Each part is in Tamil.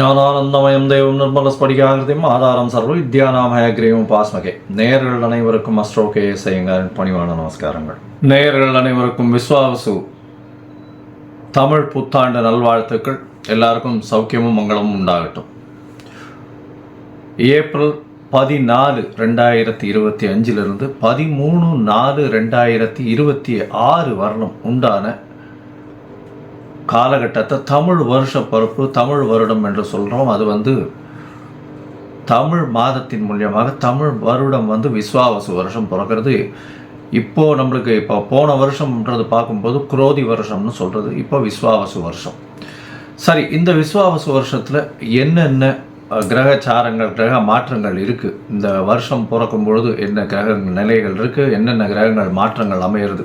ஞானானந்தமயம் தெய்வம் நிர்மலஸ்படிகாகிருதியும் ஆதாரம் சர்வ வித்யானாம் ஹயக்ரீவம் பாஸ்மகே நேயர்கள் அனைவருக்கும் அஸ்ட்ரோகே செய்யுங்காரின் பணிவான நமஸ்காரங்கள். நேயர்கள் அனைவருக்கும் விஸ்வாவசு தமிழ் புத்தாண்டு நல்வாழ்த்துக்கள். எல்லாருக்கும் சௌக்கியமும் மங்களமும் உண்டாகட்டும். ஏப்ரல் பதினாலு ரெண்டாயிரத்தி இருபத்தி அஞ்சிலிருந்து பதிமூணு நாலு ரெண்டாயிரத்தி இருபத்தி ஆறு வரணும் உண்டான காலகட்டத்தை தமிழ் வருஷ பருப்பு தமிழ் வருடம் என்று சொல்கிறோம் அது வந்து தமிழ் மாதத்தின் மூலியமாக தமிழ் வருடம் வந்து விஸ்வாவசு வருஷம் பிறக்கிறது. இப்போ நம்மளுக்கு இப்போ போன வருஷம்ன்றது பார்க்கும்போது குரோதி வருஷம்னு சொல்கிறது இப்போ விஸ்வாவசு வருஷம். சரி இந்த விஸ்வாவசு வருஷத்தில் என்னென்ன கிரகச்சாரங்கள் கிரக மாற்றங்கள் இருக்குது இந்த வருஷம் பிறக்கும் பொழுது என்ன கிரக நிலைகள் இருக்குது என்னென்ன கிரகங்கள் மாற்றங்கள் அமையிறது?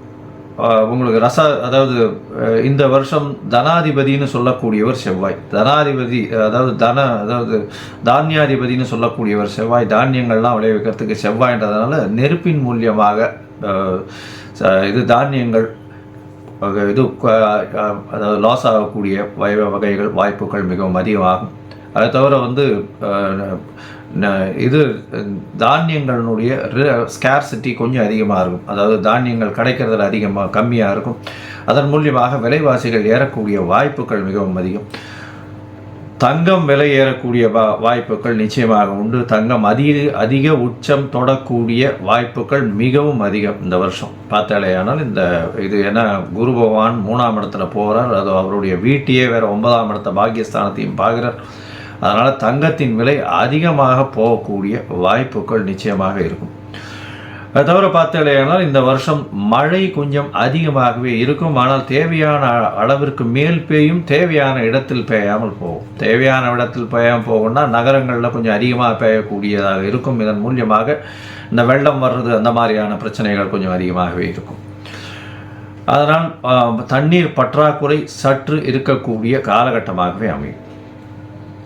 உங்களுக்கு ரச அதாவது இந்த வருஷம் தனாதிபதின்னு சொல்லக்கூடியவர் செவ்வாய். தனாதிபதி அதாவது தன அதாவது தானியாதிபதின்னு சொல்லக்கூடியவர் செவ்வாய். தானியங்கள்லாம் விளைவிக்கிறதுக்கு செவ்வாய்ன்றதுனால நெருப்பின் மூலியமாக இது தானியங்கள் இது அதாவது லாஸ் ஆகக்கூடிய வகை வகைகள் வாய்ப்புகள் மிகவும் அதிகமாகும். அதை தவிர வந்து இது தானியங்களினுடைய ஸ்கேர்சிட்டி கொஞ்சம் அதிகமாக இருக்கும். அதாவது தானியங்கள் கிடைக்கிறதுல அதிகமாக கம்மியாக இருக்கும். அதன் மூலியமாக விலைவாசிகள் ஏறக்கூடிய வாய்ப்புகள் மிகவும் அதிகம். தங்கம் விலை ஏறக்கூடிய வா வாய்ப்புகள் நிச்சயமாக உண்டு. தங்கம் அதிக அதிக உச்சம் தொடக்கூடிய வாய்ப்புகள் மிகவும் அதிகம் இந்த வருஷம். பார்த்தாலேயானால் இந்த இது ஏன்னா குரு பகவான் மூணாம் இடத்துல போகிறார் அது அவருடைய வீட்டையே வேறு ஒன்பதாம் இடத்த பாக்கியஸ்தானத்தையும் பார்க்குறார். அதனால் தங்கத்தின் விலை அதிகமாக போகக்கூடிய வாய்ப்புகள் நிச்சயமாக இருக்கும். அதை தவிர பார்த்தாலேயானால் இந்த வருஷம் மழை கொஞ்சம் அதிகமாகவே இருக்கும். ஆனால் தேவையான அ- அளவிற்கு மேல் பெய்யும் தேவையான இடத்தில் பெய்யாமல் போகும். தேவையான இடத்தில் பெய்யாமல் போகும்னா நகரங்களில் கொஞ்சம் அதிகமாக பெய்யக்கூடியதாக இருக்கும். இதன் மூலியமாக இந்த வெள்ளம் வர்றது அந்த மாதிரியான பிரச்சனைகள் கொஞ்சம் அதிகமாகவே இருக்கும். அதனால் தண்ணீர் பற்றாக்குறை சற்று இருக்கக்கூடிய காலகட்டமாகவே அமையும்.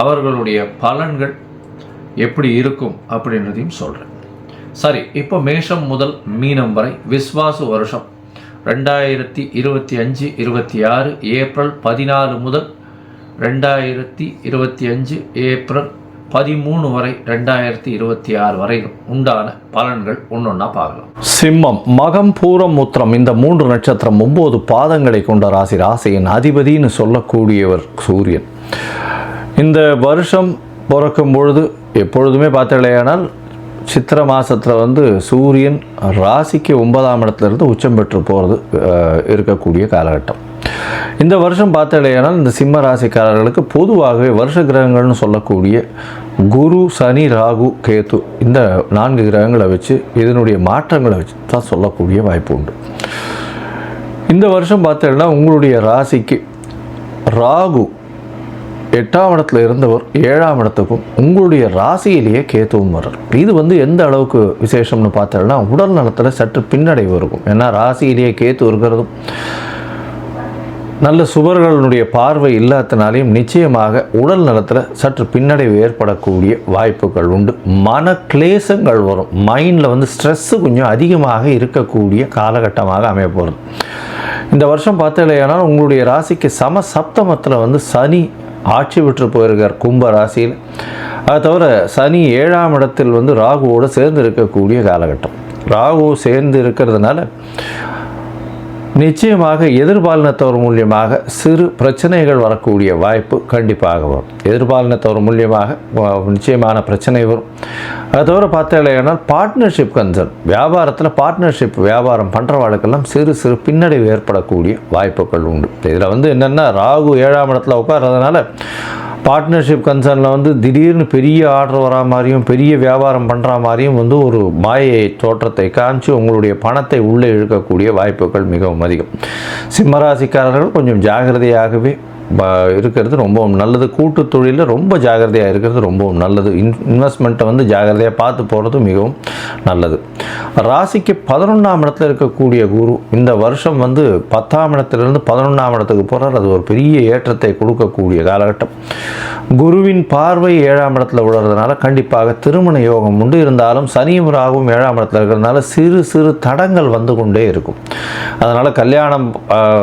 அவர்களுடைய பலன்கள் எப்படி இருக்கும் அப்படின்றதையும் சொல்கிறேன் சரி இப்போ மேஷம் முதல் மீனம் வரை விஸ்வாசு வருஷம். ரெண்டாயிரத்தி இருபத்தி அஞ்சு இருபத்தி ஆறு ஏப்ரல் பதினாலு முதல் ரெண்டாயிரத்தி இருபத்தி அஞ்சு ஏப்ரல் பதிமூணு வரை ரெண்டாயிரத்தி இருபத்தி ஆறு வரையிலும் உண்டான பலன்கள் ஒன்றொன்னா பார்க்கலாம். சிம்மம் மகம் பூரம் முத்திரம் இந்த மூன்று நட்சத்திரம் ஒன்பது பாதங்களை கொண்ட ராசி. ராசியின் அதிபதின்னு சொல்லக்கூடியவர் சூரியன். இந்த வருஷம் பிறக்கும் பொழுது எப்பொழுதுமே பார்த்தலையானால் சித்திர மாதத்தில் வந்து சூரியன் ராசிக்கு ஒன்பதாம் இடத்துலேருந்து உச்சம் பெற்று போகிறது இருக்கக்கூடிய காலகட்டம். இந்த வருஷம் பார்த்தாலேயானால் இந்த சிம்ம ராசிக்காரர்களுக்கு பொதுவாகவே வருஷ கிரகங்கள்னு சொல்லக்கூடிய குரு சனி ராகு கேத்து இந்த நான்கு கிரகங்களை வச்சு இதனுடைய மாற்றங்களை வச்சு தான் சொல்லக்கூடிய வாய்ப்பு உண்டு. இந்த வருஷம் பார்த்தீங்கன்னா உங்களுடைய ராசிக்கு ராகு எட்டாம் இடத்துல இருந்தவர் ஏழாம் இடத்துக்கும் உங்களுடைய ராசியிலேயே கேத்துவும் வர்றார். இது வந்து எந்த அளவுக்கு விசேஷம்னு பார்த்தோம்னா உடல் நலத்தில் சற்று பின்னடைவு இருக்கும். ஏன்னா ராசியிலேயே கேத்து இருக்கிறதும் நல்ல சுவர்களுடைய பார்வை இல்லாதனாலையும் நிச்சயமாக உடல் நலத்தில் சற்று பின்னடைவு ஏற்படக்கூடிய வாய்ப்புகள் உண்டு. மன கிளேசங்கள் வரும். மைண்டில் வந்து ஸ்ட்ரெஸ்ஸு கொஞ்சம் அதிகமாக இருக்கக்கூடிய காலகட்டமாக அமைய போகிறது இந்த வருஷம் பார்த்தலையானால் உங்களுடைய ராசிக்கு சம சப்தமத்தில் வந்து சனி ஆட்சி பெற்று போயிருக்கார் கும்ப ராசியில். அது தவிர சனி ஏழாம் இடத்தில் வந்து ராகுவோடு சேர்ந்து இருக்கக்கூடிய காலகட்டம். ராகு சேர்ந்து இருக்கிறதுனால நிச்சயமாக எதிர்பாலினத்தவர் மூலியமாக சிறு பிரச்சனைகள் வரக்கூடிய வாய்ப்பு கண்டிப்பாக வரும். எதிர்பாலினத்தவர் மூலியமாக நிச்சயமான பிரச்சனை வரும். அது தவிர பார்த்தாலேனால் பார்ட்னர்ஷிப் கன்சர்ன் வியாபாரத்தில் பார்ட்னர்ஷிப் வியாபாரம் பண்ணுறவாளுக்கெல்லாம் சிறு சிறு பின்னடைவு ஏற்படக்கூடிய வாய்ப்புகள் உண்டு. இதில் வந்து என்னென்னா ராகு ஏழாம் இடத்துல உட்கார்றதுனால பார்ட்னர்ஷிப் கன்சர்னில் வந்து திடீர்னு பெரிய ஆர்டர் வரா மாதிரியும் பெரிய வியாபாரம் பண்ணுற மாதிரியும் வந்து ஒரு மாயை தோற்றத்தை காமிச்சு உங்களுடைய பணத்தை உள்ளே இழுக்கக்கூடிய வாய்ப்புகள் மிகவும் அதிகம். சிம்மராசிக்காரர்கள் கொஞ்சம் ஜாகிரதையாகவே இருக்கிறது ரொம்பவும் நல்லது. கூட்டு தொழிலில் ரொம்ப ஜாகிரதையாக இருக்கிறது ரொம்பவும் நல்லது. இன் இன்வெஸ்ட்மெண்ட்டை வந்து ஜாகிரதையாக பார்த்து போகிறது மிகவும் நல்லது. ராசிக்கு பதினொன்றாம் இடத்துல இருக்கக்கூடிய குரு இந்த வருஷம் வந்து பத்தாம் இடத்துலேருந்து பதினொன்றாம் இடத்துக்கு போகிறார் அது ஒரு பெரிய ஏற்றத்தை கொடுக்கக்கூடிய காலகட்டம். குருவின் பார்வை ஏழாம் இடத்துல விழுறதுனால கண்டிப்பாக திருமண யோகம் உண்டு. இருந்தாலும் சனியும் ராகும் ஏழாம் இடத்துல இருக்கிறதுனால சிறு சிறு தடங்கள் வந்து கொண்டே இருக்கும். அதனால் கல்யாணம்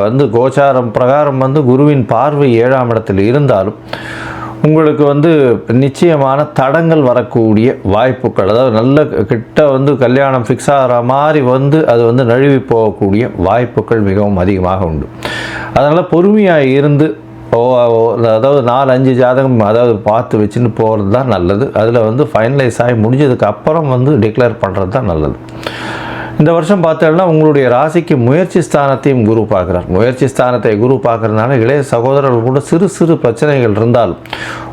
வந்து கோச்சாரம் பிரகாரம் வந்து குருவின் பார்வை ஏழாம் இடத்தில் இருந்தாலும் உங்களுக்கு வந்து நிச்சயமான தடங்கள் வரக்கூடிய வாய்ப்புகள் அதாவது நல்ல கிட்ட வந்து கல்யாணம் ஃபிக்ஸ் ஆகிற மாதிரி வந்து அது வந்து நழுவி போகக்கூடிய வாய்ப்புகள் மிகவும் அதிகமாக உண்டு. அதனால் பொறுமையாக இருந்து ஓ அதாவது நாலு அஞ்சு ஜாதகம் அதாவது பார்த்து வச்சுன்னு போகிறது தான் நல்லது. அதில் வந்து ஃபைனலைஸ் ஆகி முடிஞ்சதுக்கு அப்புறம் வந்து டிக்ளேர் பண்ணுறது தான் நல்லது. இந்த வருஷம் பார்த்தோம்னா உங்களுடைய ராசிக்கு முயற்சி ஸ்தானத்தையும் குரு பார்க்குறார். முயற்சி ஸ்தானத்தை குரு பார்க்குறதுனால இளைய சகோதரர்கள் கூட சிறு சிறு பிரச்சனைகள் இருந்தாலும்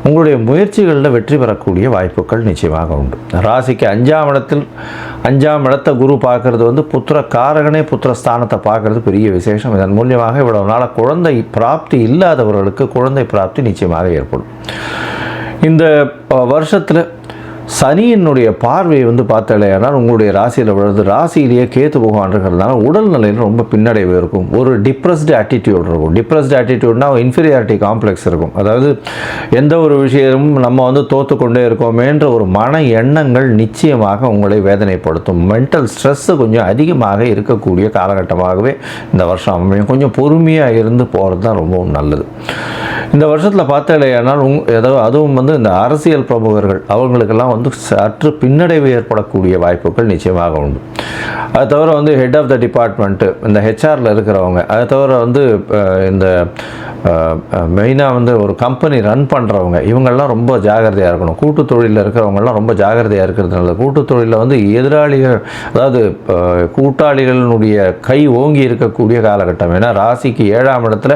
உங்களுடைய முயற்சிகளில் வெற்றி பெறக்கூடிய வாய்ப்புகள் நிச்சயமாக உண்டு. ராசிக்கு அஞ்சாம் இடத்தில் அஞ்சாம் இடத்தை குரு பார்க்கறது வந்து புத்திர காரகனே புத்திர ஸ்தானத்தை பார்க்கறது பெரிய விசேஷம். இதன் மூலியமாக இவ்வளவு நாளாக குழந்தை பிராப்தி இல்லாதவர்களுக்கு குழந்தை பிராப்தி நிச்சயமாக ஏற்படும். இந்த வருஷத்தில் சனியினுடைய பார்வையை வந்து பார்த்தாலேயானால் உங்களுடைய ராசியில் விழுது ராசியிலேயே கேத்து பகவான் இருக்கிறதுனால உடல்நிலையில் ரொம்ப பின்னடைவு இருக்கும். ஒரு டிப்ரெஸ்டு ஆட்டிடியூட் இருக்கும். டிப்ரெஸ்டு ஆட்டிடியூட்னா இன்ஃபீரியாரிட்டி காம்ப்ளெக்ஸ் இருக்கும். அதாவது எந்த ஒரு விஷயமும் நம்ம வந்து தோற்று கொண்டே இருக்கோமேன்ற ஒரு மன எண்ணங்கள் நிச்சயமாக உங்களை வேதனைப்படுத்தும். மென்டல் ஸ்ட்ரெஸ்ஸு கொஞ்சம் அதிகமாக இருக்கக்கூடிய காலகட்டமாகவே இந்த வருஷம் அமையும். கொஞ்சம் பொறுமையாக இருந்து போகிறது தான் ரொம்பவும் நல்லது. இந்த வருஷத்தில் பார்த்தாலேயானால் உங் ஏதோ அதுவும் வந்து இந்த அரசியல் பிரமுகர்கள் அவங்களுக்கெல்லாம் வந்து சற்று பின்னடைவு ஏற்படக்கூடிய வாய்ப்புகள் நிச்சயமாக உண்டு. அது தவிர வந்து ஹெட் ஆஃப் த டிபார்ட்மெண்ட்டு இந்த ஹெச்ஆரில் இருக்கிறவங்க அதை தவிர வந்து இந்த மெயினாக வந்து ஒரு கம்பெனி ரன் பண்ணுறவங்க இவங்கெல்லாம் ரொம்ப ஜாகிரதையாக இருக்கணும். கூட்டு தொழிலில் இருக்கிறவங்கெல்லாம் ரொம்ப ஜாகிரதையாக இருக்கிறதுனால கூட்டு தொழிலில் வந்து எதிராளிகள் அதாவது கூட்டாளிகளினுடைய கை ஓங்கி இருக்கக்கூடிய காலகட்டம். ஏன்னா ராசிக்கு ஏழாம் இடத்துல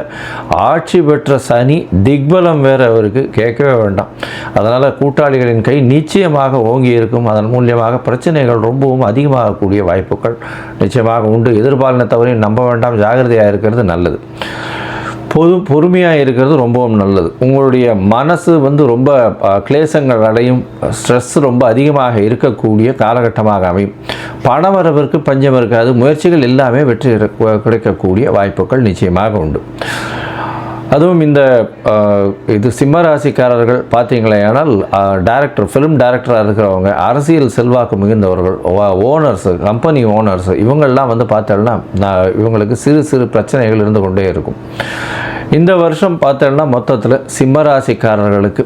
ஆட்சி பெற்ற சனி திக்பலம் வேறு அவருக்கு கேட்கவே வேண்டாம். அதனால் கூட்டாளிகளின் கை நிச்சயமாக ஓங்கி இருக்கும். அதன் மூலியமாக பிரச்சனைகள் ரொம்பவும் அதிகமாகக்கூடிய வாய்ப்புகள் நிச்சயமாக உண்டு. எதிர்பாலினத்தவரையும் நம்ப வேண்டாம். ஜாகிரதையாக இருக்கிறது நல்லது. பொது பொறுமையாக இருக்கிறது ரொம்பவும் நல்லது. உங்களுடைய மனசு வந்து ரொம்ப கிளேசங்கள் அடையும் ஸ்ட்ரெஸ் ரொம்ப அதிகமாக இருக்கக்கூடிய காலகட்டமாக அமையும். பணவரவிற்கு பஞ்சம் இருக்காது. முயற்சிகள் எல்லாமே வெற்றி கிடைக்கக்கூடிய வாய்ப்புகள் நிச்சயமாக உண்டு. அதுவும் இந்த இது சிம்ம ராசிக்காரர்கள் பார்த்தீங்களேயானால் டேரக்டர் ஃபிலிம் டேரக்டராக இருக்கிறவங்க அரசியல் செல்வாக்கு மிகுந்தவர்கள் ஓனர்ஸ் கம்பெனி ஓனர்ஸ் இவங்கள்லாம் வந்து பார்த்தோம்னா நான் இவங்களுக்கு சிறு சிறு பிரச்சனைகள் இருந்து கொண்டே இருக்கும். இந்த வருஷம் பார்த்தோம்னா மொத்தத்தில் சிம்ம ராசிக்காரர்களுக்கு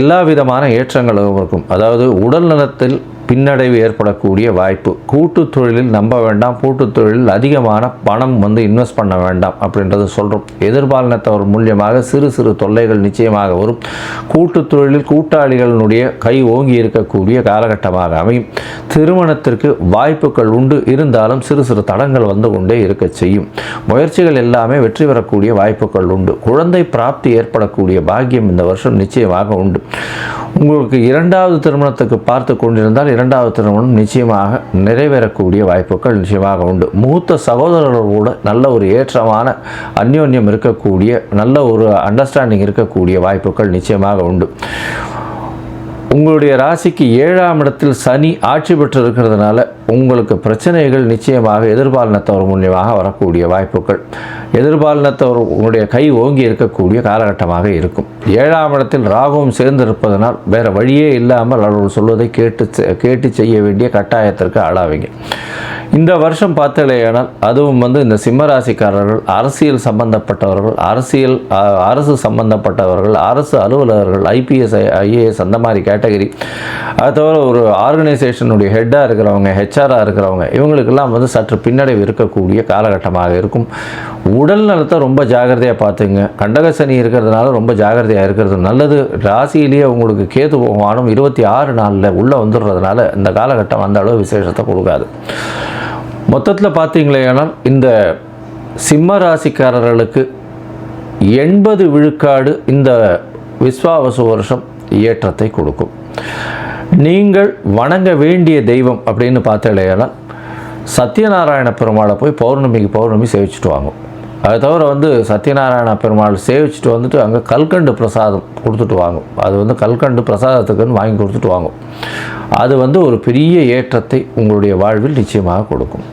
எல்லா விதமான ஏற்றங்களும் இருக்கும். அதாவது உடல் நலத்தில் பின்னடைவு ஏற்படக்கூடிய வாய்ப்பு. கூட்டு தொழிலில் நம்ப வேண்டாம். கூட்டு தொழிலில் அதிகமான பணம் வந்து இன்வெஸ்ட் பண்ண வேண்டாம் அப்படின்றத சொல்கிறோம் எதிர்பாலினத்தவர் மூலியமாக சிறு சிறு தொல்லைகள் நிச்சயமாக வரும். கூட்டு தொழிலில் கூட்டாளிகளினுடைய கை ஓங்கி இருக்கக்கூடிய காலகட்டமாக அமையும். திருமணத்திற்கு வாய்ப்புகள் உண்டு. இருந்தாலும் சிறு சிறு தடங்கள் வந்து கொண்டே இருக்க செய்யும். முயற்சிகள் எல்லாமே வெற்றி பெறக்கூடிய வாய்ப்புகள் உண்டு. குழந்தை பிராப்தி ஏற்படக்கூடிய பாக்கியம் இந்த வருஷம் நிச்சயமாக உண்டு. உங்களுக்கு இரண்டாவது திருமணத்துக்கு பார்த்து கொண்டிருந்தால் இரண்டாவது திருமணம் நிச்சயமாக நிறைவேறக்கூடிய வாய்ப்புகள் நிச்சயமாக உண்டு. மூத்த சகோதரர்கள் கூட நல்ல ஒரு ஏற்றமான அந்யோன்யம் இருக்கக்கூடிய நல்ல ஒரு அண்டர்ஸ்டாண்டிங் இருக்கக்கூடிய வாய்ப்புகள் நிச்சயமாக உண்டு. உங்களுடைய ராசிக்கு ஏழாம் இடத்தில் சனி ஆட்சி பெற்று இருக்கிறதுனால உங்களுக்கு பிரச்சனைகள் நிச்சயமாக எதிர்பாலினத்தவர் மூலியமாக வரக்கூடிய வாய்ப்புகள். எதிர்பாலினத்தவர் உங்களுடைய கை ஓங்கி இருக்கக்கூடிய காலகட்டமாக இருக்கும். ஏழாம் இடத்தில் ராகுவும் சேர்ந்திருப்பதனால் வேறு வழியே இல்லாமல் அவர்கள் சொல்வதை கேட்டு செ- கேட்டு செய்ய வேண்டிய கட்டாயத்திற்கு ஆளாவீங்க. இந்த வருஷம் பார்த்தலையானால் அதுவும் வந்து இந்த சிம்மராசிக்காரர்கள் அரசியல் சம்பந்தப்பட்டவர்கள் அரசியல் அரசு சம்பந்தப்பட்டவர்கள் அரசு அலுவலர்கள் ஐபிஎஸ் ஐஏஎஸ் அந்த மாதிரி கேட்டகரி. அது தவிர ஒரு ஆர்கனைசேஷனுடைய ஹெட்டாக இருக்கிறவங்க ஹெச்ஆராக இருக்கிறவங்க இவங்களுக்கெல்லாம் வந்து சற்று பின்னடைவு இருக்கக்கூடிய காலகட்டமாக இருக்கும். உடல் நலத்தை ரொம்ப ஜாகிரதையாக பார்த்துங்க. கண்டக சனி இருக்கிறதுனால ரொம்ப ஜாகிரதையாக இருக்கிறது நல்லது. ராசியிலேயே உங்களுக்கு கேது பகவானும் இருபத்தி ஆறு நாளில் உள்ளே வந்துடுறதுனால இந்த காலகட்டம் அந்த அளவு விசேஷத்தை கொடுக்காது. மொத்தத்தில் பார்த்தீங்களேனால் இந்த சிம்ம ராசிக்காரர்களுக்கு எண்பது விழுக்காடு இந்த விஸ்வாவசு வருஷம் ஏற்றத்தை கொடுக்கும். நீங்கள் வணங்க வேண்டிய தெய்வம் அப்படின்னு பார்த்தாலேயானால் சத்யநாராயண பெருமாளை போய் பௌர்ணமிக்கு பௌர்ணமி சேவிச்சுட்டு வாங்கும். அது தவிர வந்து சத்யநாராயண பெருமாள் சேவிச்சுட்டு வந்துட்டு அங்கே கல்கண்டு பிரசாதம் கொடுத்துட்டு வாங்கும். அது வந்து கல்கண்டு பிரசாதத்துக்குன்னு வாங்கி கொடுத்துட்டு வாங்கும். அது வந்து ஒரு பெரிய ஏற்றத்தை உங்களுடைய வாழ்வில் நிச்சயமாக கொடுக்கும்.